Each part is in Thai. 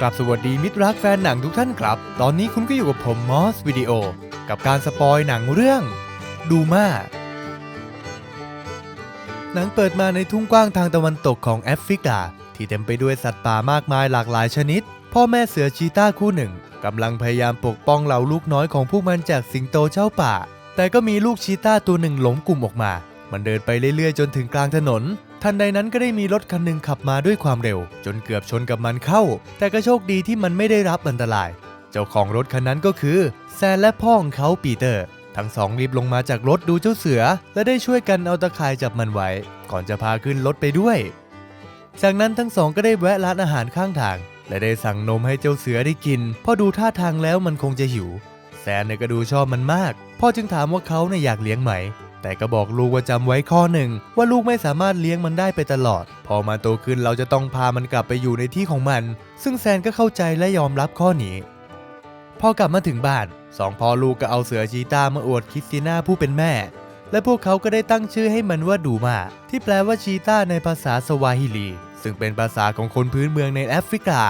กลับสวัสดีมิตรรักแฟนหนังทุกท่านครับ ตอนนี้คุณก็อยู่กับผมมอสวิดีโอ กับการสปอยหนังเรื่อง ดูมาหนังเปิดมาในทุ่งกว้างทางตะวันตกของแอฟริกา ที่เต็มไปด้วยสัตว์ป่ามากมายหลากหลายชนิด พ่อแม่เสือชีต้าคู่หนึ่งกำลังพยายามปกป้องเหล่าลูกน้อยของพวกมันจากสิงโตเจ้าป่า แต่ก็มีลูกชีต้าตัวหนึ่งหลงกลุ่มออกมา มันเดินไปเรื่อยๆ จนถึงกลางถนน ทันใดนั้นก็ได้มีรถคันหนึ่งขับมาด้วยความเร็ว จนเกือบชนกับมันเข้า แต่ก็โชคดีที่มันไม่ได้รับอันตราย เจ้าของรถคันนั้นก็คือแซนและพ่อของเขาปีเตอร์ ทั้งสองรีบลงมาจากรถดูเจ้าเสือ และได้ช่วยกันเอาตะข่ายจับมันไว้ ก่อนจะพาขึ้นรถไปด้วย จากนั้นทั้งสองก็ได้แวะร้านอาหารข้างทาง และได้สั่งนมให้เจ้าเสือได้กินเพราะดูท่าทางแล้วมันคงจะหิว แซนเนี่ยก็ดูชอบมันมากพ่อจึงถามว่าเขาเนี่ยอยากเลี้ยงไหม แต่ก็บอกลูกว่าจำไว้ข้อหนึ่ง ว่าลูกไม่สามารถเลี้ยงมันได้ไปตลอด พอมาโตขึ้นเราจะต้องพามันกลับไปอยู่ในที่ของมัน ซึ่งแซนก็เข้าใจและยอมรับข้อนี้พอกลับมาถึงบ้านสองพ่อลูกก็เอาเสือชีตามาอวดคริสติน่าผู้เป็นแม่ และพวกเขาก็ได้ตั้งชื่อให้มันว่าดูมา ที่แปลว่าชีตาในภาษาสวาฮิลี ซึ่งเป็นภาษาของคนพื้นเมืองในแอฟริกา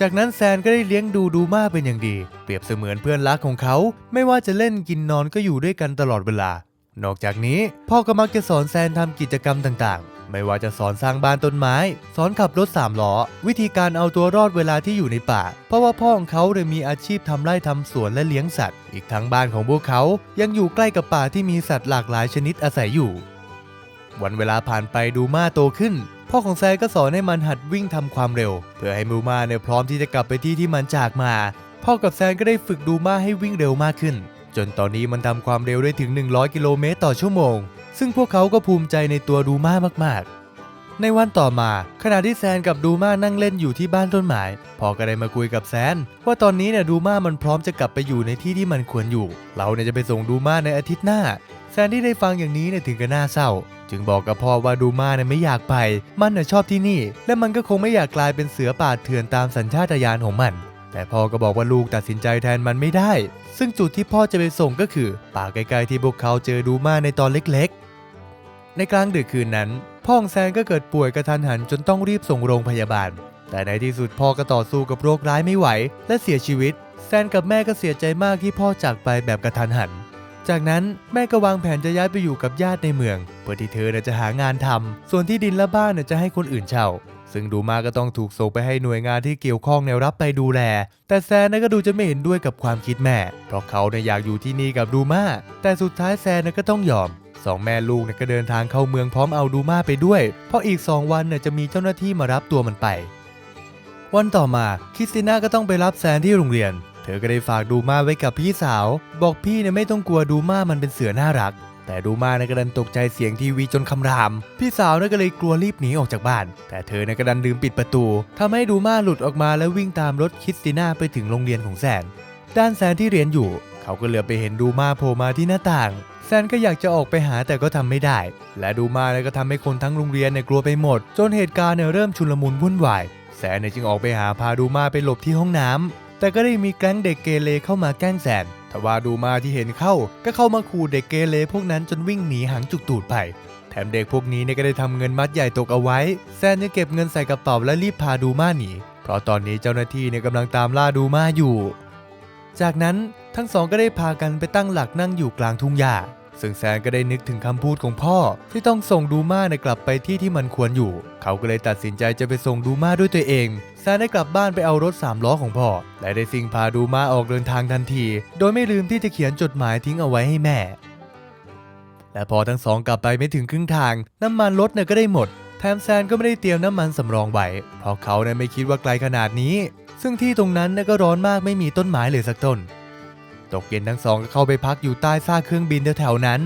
จากนั้นแซนก็ได้เลี้ยงดูดูมาเป็นอย่างดี เปรียบเสมือนเพื่อนรักของเขา ไม่ว่าจะเล่นกินนอนก็อยู่ด้วยกันตลอดเวลา นอกจากนี้พ่อก็มักจะสอนแซนทำกิจกรรมต่างๆ ไม่ว่าจะสอนสร้างบ้านต้นไม้ สอนขับรถสามล้อ วิธีการเอาตัวรอดเวลาที่อยู่ในป่า เพราะว่าพ่อของเขาเลยมีอาชีพทำไร่ทำสวนและเลี้ยงสัตว์ อีกทั้งบ้านของพวกเขายังอยู่ใกล้กับป่าที่มีสัตว์หลากหลายชนิดอาศัยอยู่ วันเวลาผ่านไปดูมาโตขึ้น พ่อของแซนก็สอนให้มันหัดวิ่งทำความเร็ว เพื่อให้ดูมาเนี่ยพร้อมที่จะกลับไปที่ที่มันจากมา พ่อกับแซนก็ได้ฝึกดูมาให้วิ่งเร็วมากขึ้น จนตอนนี้มันทำความเร็วได้ถึง 100 กิโลเมตรต่อชั่วโมง ซึ่งพวกเขาก็ภูมิใจในตัวดูมามาก ๆ ในวันต่อมา ขณะที่แซนกับดูมานั่งเล่นอยู่ที่บ้านต้นไม้พ่อก็ได้มาคุยกับแซนว่าตอนนี้เนี่ยดูมามันพร้อมจะกลับไปอยู่ในที่ที่มันควรอยู่ เราเนี่ยจะไปส่งดูมาในอาทิตย์หน้า แซนที่ได้ฟังอย่างนี้เนี่ยถึงกับน่าเศร้า จึงบอกกับพ่อว่าดูมาเนี่ยไม่อยากไป มันน่ะชอบที่นี่ และมันก็คงไม่อยากกลายเป็นเสือป่าเถื่อนตามสัญชาตญาณของมัน แต่พ่อก็บอกว่าลูกตัดสินใจแทนมันไม่ได้ ซึ่งจุดที่พ่อจะไปส่งก็คือ ป่าไกลๆที่พวกเขาเจอดูมาในตอนเล็กๆ ในกลางดึกคืนนั้น พ่องแซนก็เกิดป่วยกระทันหันจนต้องรีบส่งโรงพยาบาล แต่ในที่สุดพ่อก็ต่อสู้กับโรคร้ายไม่ไหว และเสียชีวิต แซนกับแม่ก็เสียใจมากที่พ่อจากไปแบบกระทันหัน จากนั้นแม่ก็วางแผนจะย้ายไปอยู่กับญาติในเมืองเพื่อที่เธอจะหางานทำส่วนที่ดินและบ้านจะให้คนอื่นเช่า ซึ่งดูมาก็ต้องถูกส่งไปให้หน่วยงานที่เกี่ยวข้องเนี่ยรับไปดูแล แต่แซนก็ดูจะไม่เห็นด้วยกับความคิดแม่ เพราะเขาเนี่ยอยากอยู่ที่นี่กับดูมาแต่สุดท้ายแซนก็ต้องยอมสองแม่ลูกเนี่ยก็เดินทางเข้าเมืองพร้อมเอาดูมาไปด้วย เพราะอีกสองวันเนี่ยจะมีเจ้าหน้าที่มารับตัวมันไป วันต่อมาคริสติน่าก็ต้องไปรับแซนที่โรงเรียน เธอก็ได้ฝากดูมาไว้กับพี่สาว บอกพี่เนี่ยไม่ต้องกลัวดูมามันเป็นเสือน่ารัก แต่ดูมานี่ยก็ดันตกใจเสียงทีวีจนคำราม พี่สาวนี่ยก็เลยกลัวรีบหนีออกจากบ้าน แต่เธอนี่ยก็ดันลืมปิดประตูทำให้ดูมาหลุดออกมาแล้ววิ่งตามรถคิสติน่าไปถึงโรงเรียนของแซน ด้านแซนที่เรียนอยู่ เขาก็เหลือไปเห็นดูมาโผล่มาที่หน้าต่าง แซนก็อยากจะออกไปหาแต่ก็ทำไม่ได้ และดูมาเลยก็ทำให้คนทั้งโรงเรียนเนี่ยกลัวไปหมด จนเหตุการณ์เนี่ยเริ่มชุลมุนวุ่นวาย แซนเนี่ยจึงออกไปหาพาดูมาไปหลบที่ห้องน้ำแต่ก็ได้มีแก๊งเด็กเกเรเข้ามาแกล้งแซน ทว่าดูมาที่เห็นเข้าก็เข้ามาขู่เด็กเกเรพวกนั้นจนวิ่งหนีหางจุกตูดไป แถมเด็กพวกนี้เนี่ยก็ได้ทำเงินมัดใหญ่ตกเอาไว้ แซนยังเก็บเงินใส่กระเป๋าและรีบพาดูมาหนี เพราะตอนนี้เจ้าหน้าที่เนี่ยกำลังตามล่าดูมาอยู่ จากนั้นทั้งสองก็ได้พากันไปตั้งหลักนั่งอยู่กลางทุ่งหญ้า ซึ่งแซนก็ได้นึกถึงคำพูดของพ่อ ที่ต้องส่งดูมาเนี่ยกลับไปที่ที่มันควรอยู่ เขาก็เลยตัดสินใจจะไปส่งดูมาด้วยตัวเองแซนได้กลับบ้านไปเอารถสามล้อของพ่อ และได้ซิ่งพาดูมาออกเดินทางทันที โดยไม่ลืมที่จะเขียนจดหมายทิ้งเอาไว้ให้แม่ และพอทั้งสองกลับไปไม่ถึงครึ่งทาง น้ำมันรถเนี่ยก็ได้หมด แถมแซนก็ไม่ได้เตรียมน้ำมันสำรองไว้เพราะเขาเนี่ยไม่คิดว่าไกลขนาดนี้ ซึ่งที่ตรงนั้นเนี่ยก็ร้อนมากไม่มีต้นไม้เลยสักต้น ตกเย็นทั้งสองก็เข้าไปพักอยู่ใต้ซากเครื่องบินแถวๆนั้น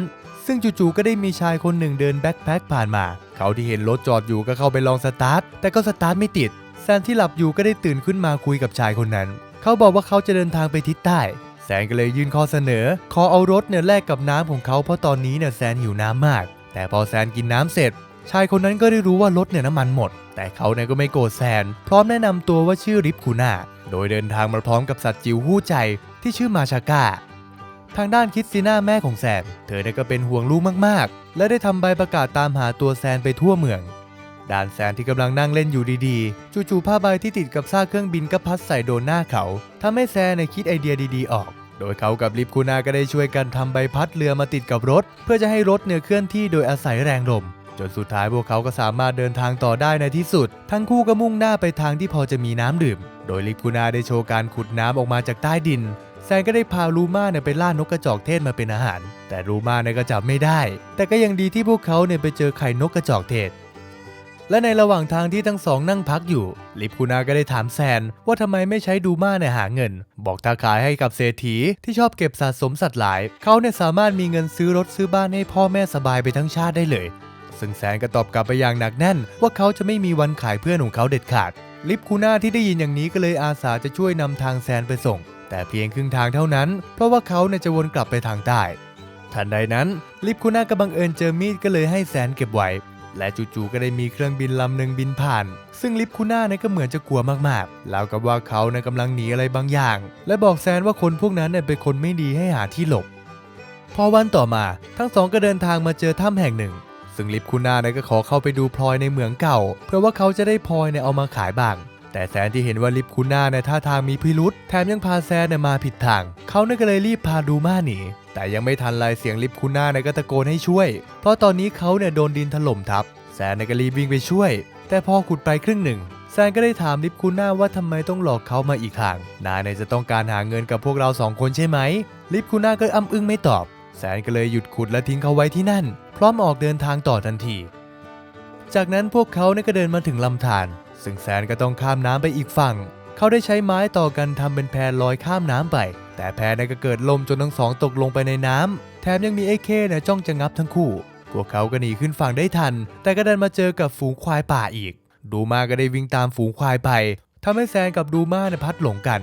ซึ่งจู่ๆก็ได้มีชายคนหนึ่งเดินแบ็คแพ็คผ่านมา เขาที่เห็นรถจอดอยู่ก็เข้าไปลองสตาร์ท แต่ก็สตาร์ทไม่ติดแซนที่หลับอยู่ก็ได้ตื่นขึ้นมาคุยกับชายคนนั้น เขาบอกว่าเขาจะเดินทางไปทิศใต้แซนก็เลยยื่นข้อเสนอ ขอเอารถเนี่ยแลกกับน้ำของเขาเพราะตอนนี้เนี่ยแซนหิวน้ำมาก แต่พอแซนกินน้ำเสร็จ ชายคนนั้นก็ได้รู้ว่ารถเนี่ยน้ำมันหมด แต่เขาเนี่ยก็ไม่โกรธแซน พร้อมแนะนำตัวว่าชื่อริปคูน่าโดยเดินทางมาพร้อมกับสัตว์จิ๋วหู้ใจที่ชื่อมาชาก้า ทางด้านคริสติน่าแม่ของแซน เธอเนี่ยก็เป็นห่วงลูกมากๆ และได้ทำใบประกาศตามหาตัวแซนไปทั่วเมืองด่านแซนที่กำลังนั่งเล่นอยู่ดีๆ จู่ๆผ้าใบที่ติดกับซากเครื่องบินก็พัดใส่โดนหน้าเขาทำให้แซนเนี่ยคิดไอเดียดีๆออกโดยเขากับลิฟคูนาก็ได้ช่วยกันทำใบพัดเรือมาติดกับรถ เพื่อจะให้รถเนี่ยเคลื่อนที่โดยอาศัยแรงลม จนสุดท้ายพวกเขาก็สามารถเดินทางต่อได้ในที่สุด ทั้งคู่ก็มุ่งหน้าไปทางที่พอจะมีน้ำดื่ม โดยลิฟคูนาได้โชว์การขุดน้ำออกมาจากใต้ดิน แซนก็ได้พาลูมาเนี่ยไปล่านกกระจอกเทศมาเป็นอาหาร แต่ลูมาเนี่ยก็จับไม่ได้ แต่ก็ยังดีที่พวกเขาเนี่ยไปเจอไข่นกกระจอกเทศ และในระหว่างทางที่ทั้งสองนั่งพักอยู่ ลิปคูนาก็ได้ถามแซน ว่าทำไมไม่ใช้ดูมาเนี่ยหาเงิน บอกถ้าขายให้กับเศรษฐีที่ชอบเก็บสะสมสัตว์หลาย เขาเนี่ยสามารถมีเงินซื้อรถซื้อบ้านให้พ่อแม่สบายไปทั้งชาติได้เลย ซึ่งแซนก็ตอบกลับไปอย่างหนักแน่น ว่าเขาจะไม่มีวันขายเพื่อนของเขาเด็ดขาด ลิปคูน่าที่ได้ยินอย่างนี้ก็เลยอาสาจะช่วยนำทางแซนไปส่ง แต่เพียงครึ่งทางเท่านั้น เพราะว่าเขาเนี่ยจะวนกลับไปทางใต้ทันใดนั้นลิปคูน่าก็บังเอิญเจอมีดก็เลยให้แซนเก็บไว้ และจู่ๆก็ได้มีเครื่องบินลำหนึ่งบินผ่าน ซึ่งลิปคูน่าเนี่ยก็เหมือนจะกลัวมากๆแล้วกับว่าเขาเนี่ยกำลังหนีอะไรบางอย่าง และบอกแซนว่าคนพวกนั้นเนี่ยเป็นคนไม่ดีให้หาที่หลบพอวันต่อมาทั้งสองก็เดินทางมาเจอถ้ำแห่งหนึ่ง ซึ่งลิปคูน่าเนี่ยก็ขอเข้าไปดูพลอยในเหมืองเก่า เพื่อว่าเขาจะได้พลอยเนี่ยเอามาขายบ้าง แต่แซนที่เห็นว่าลิปคูน่าในยท่าทางมีพิรุษแถมยังพาแซนเนี่ยมาผิดทาง เขาเนี่ยก็เลยรีบพาดูมาหนีแต่ยังไม่ทันไรเสียงลิปคูน่าเนี่ยก็ตะโกนให้ช่วย เพราะตอนนี้เขาเนี่ยโดนดินถล่มทับ แซนเนี่ยก็รีบวิ่งไปช่วย แต่พอขุดไปครึ่งหนึ่งแซนก็ได้ถามลิปคูน่าว่าทำไมต้องหลอกเขามาอีกทาง นายเนี่ยจะต้องการหาเงินกับพวกเราสองคนใช่ไหม ลิปคูน่าก็อ้ำอึ้งไม่ตอบ แซนก็เลยหยุดขุดและทิ้งเขาไว้ที่นั่น พร้อมออกเดินทางต่อทันที จากนั้นพวกเขาเนี่ยก็เดินมาถึงลำธารซึ่งแซนก็ต้องข้ามน้ำไปอีกฝั่ง เขาได้ใช้ไม้ต่อกันทำเป็นแพลอยข้ามน้ำไป แต่แพเนี่ยก็เกิดลมจนทั้งสองตกลงไปในน้ำแถมยังมีไอ้เคเนี่ยจ้องจะงับทั้งคู่ พวกเขาก็หนีขึ้นฝั่งได้ทัน แต่ก็ดันมาเจอกับฝูงควายป่าอีก ดูมาก็ได้วิ่งตามฝูงควายไปทำให้แซนกับดูมาเนี่ยพัดหลงกัน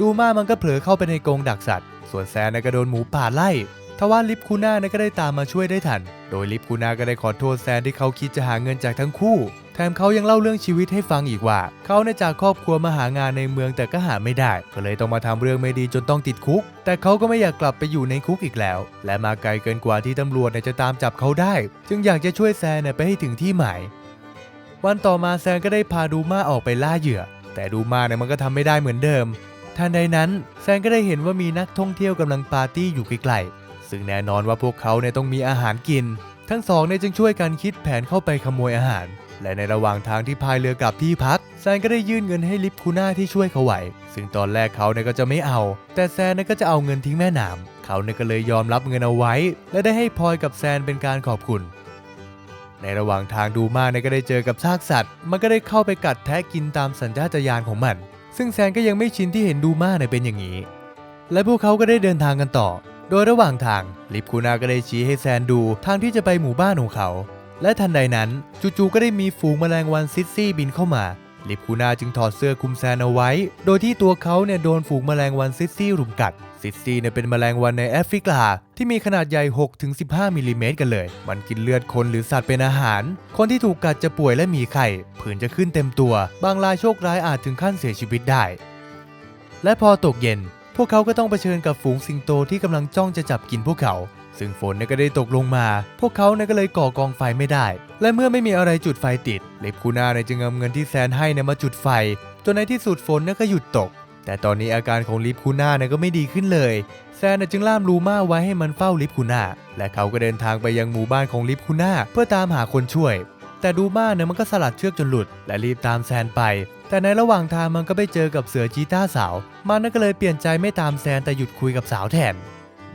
ดูมามันก็เผลอเข้าไปในกรงดักสัตว์ ส่วนแซนเนี่ยก็โดนหมูป่าไล่ ทว่าลิฟคูน่าเนี่ยก็ได้ตามมาช่วยได้ทัน โดยลิฟคูน่าก็ได้ขอโทษแซนที่เขาคิดจะหาเงินจากทั้งคู่ แถมเขายังเล่าเรื่องชีวิตให้ฟังอีกว่า เขาเนี่ยจากครอบครัวมาหางานในเมืองแต่ก็หาไม่ได้ ก็เลยต้องมาทำเรื่องไม่ดีจนต้องติดคุก แต่เขาก็ไม่อยากกลับไปอยู่ในคุกอีกแล้ว และมาไกลเกินกว่าที่ตำรวจจะตามจับเขาได้ จึงอยากจะช่วยแซนเนี่ยไปให้ถึงที่หมาย วันต่อมาแซนก็ได้พาดูมาออกไปล่าเหยื่อ แต่ดูมาเนี่ยมันก็ทำไม่ได้เหมือนเดิมทันใดนั้นแซนก็ได้เห็นว่ามีนักท่องเที่ยวกำลังปาร์ตี้อยู่ไกลๆ ซึ่งแน่นอนว่าพวกเขาเนี่ยต้องมีอาหารกิน ทั้งสองเนี่ยจึงช่วยกันคิดแผนเข้าไปขโมยอาหาร และในระหว่างทางที่พายเรือกลับที่พักแซนก็ได้ยื่นเงินให้ลิฟคูน่าที่ช่วยเขาไหว ซึ่งตอนแรกเขาเนี่ยก็จะไม่เอา แต่แซนเนี่ยก็จะเอาเงินทิ้งแม่น้ำเขาเนี่ยก็เลยยอมรับเงินเอาไว้ และได้ให้พลอยกับแซนเป็นการขอบคุณในระหว่างทางดูมาเนี่ยก็ได้เจอกับซากสัตว์ มันก็ได้เข้าไปกัดแทะกินตามสัญชาตญาณของมัน ซึ่งแซนก็ยังไม่ชินที่เห็นดูมาเนี่ยเป็นอย่างนี้ และพวกเขาก็ได้เดินทางกันต่อ โดยระหว่างทางลิปคูนาก็ได้ชี้ให้แซนดูทางที่จะไปหมู่บ้านของเขา และทันใดนั้นจู่ๆก็ได้มีฝูงแมลงวันซิซี่บินเข้ามา ลิปคูนาจึงถอดเสื้อคุมแซนเอาไว้ โดยที่ตัวเขาเนี่ยโดนฝูงแมลงวันซิซี่รุมกัดซิซี่เนี่ยเป็นแมลงวันในแอฟริกา ที่มีขนาดใหญ่ 6-15มิลลิเมตรกันเลย มันกินเลือดคนหรือสัตว์เป็นอาหาร คนที่ถูกกัดจะป่วยและมีไข้ผื่นจะขึ้นเต็มตัว บางรายโชคร้ายอาจถึงขั้นเสียชีวิตได้ และพอตกเย็น พวกเขาก็ต้องเผชิญกับฝูงสิงโตที่กำลังจ้องจะจับกินพวกเขา ซึ่งฝนเนี่ยก็ได้ตกลงมา พวกเขาเนี่ยก็เลยก่อกองไฟไม่ได้ และเมื่อไม่มีอะไรจุดไฟติด เล็บคูน่าเนี่ยจึงเอาเงินที่แซนให้เนี่ยมาจุดไฟ จนในที่สุดฝนเนี่ยก็หยุดตก แต่ตอนนี้อาการของลิฟคูน่าเนี่ยก็ไม่ดีขึ้นเลย แซนเนี่ยจึงล่ามลูมาไว้ให้มันเฝ้าลิฟคูน่าและเขาก็เดินทางไปยังหมู่บ้านของลิฟคูน่าเพื่อตามหาคนช่วย แต่ดูมาเนี่ยมันก็สลัดเชือกจนหลุด และรีบตามแซนไป แต่ในระหว่างทางมันก็ไปเจอกับเสือจีต้าสาว มันน่ะก็เลยเปลี่ยนใจไม่ตามแซนแต่หยุดคุยกับสาวแทน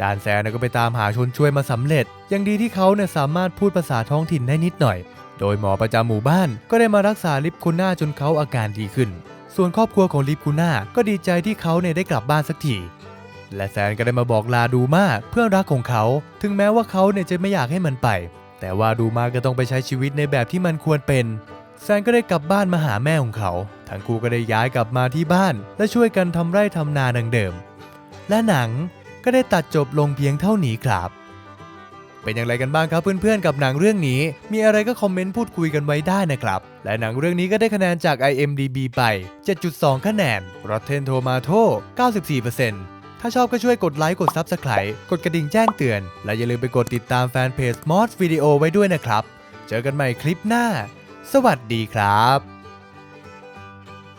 ด้านแซนก็ไปตามหาชนช่วยมาสำเร็จ ยังดีที่เขาเนี่ยสามารถพูดภาษาท้องถิ่นได้นิดหน่อย โดยหมอประจำหมู่บ้านก็ได้มารักษาลิฟคูน่าจนเขาอาการดีขึ้น ส่วนครอบครัวของลิฟคูน่าก็ดีใจที่เขาเนี่ยได้กลับบ้านสักที และแซนก็ได้มาบอกลาดูมาเพื่อนรักของเขา ถึงแม้ว่าเขาเนี่ยจะไม่อยากให้มันไป แต่ว่าดูมาก็ต้องไปใช้ชีวิตในแบบที่มันควรเป็น แซนก็ได้กลับบ้านมาหาแม่ของเขา ทั้งคู่ก็ได้ย้ายกลับมาที่บ้าน และช่วยกันทำไร่ทำนาดังเดิม และหนังก็ได้ตัดจบลงเพียงเท่านี้ครับ เป็นอย่างไรกันบ้างครับเพื่อนๆกับหนังเรื่องนี้ มีอะไรก็คอมเมนต์พูดคุยกันไว้ได้นะครับ และหนังเรื่องนี้ก็ได้คะแนนจาก IMDB ไป 7.2 คะแนน Rotten Tomato 94% ถ้าชอบก็ช่วยกดไลค์กด Subscribe กดกระดิ่งแจ้งเตือน และอย่าลืมไปกดติดตามแฟนเพจ Mods Video ไว้ด้วยนะครับ เจอกันใหม่คลิปหน้า สวัสดีครับ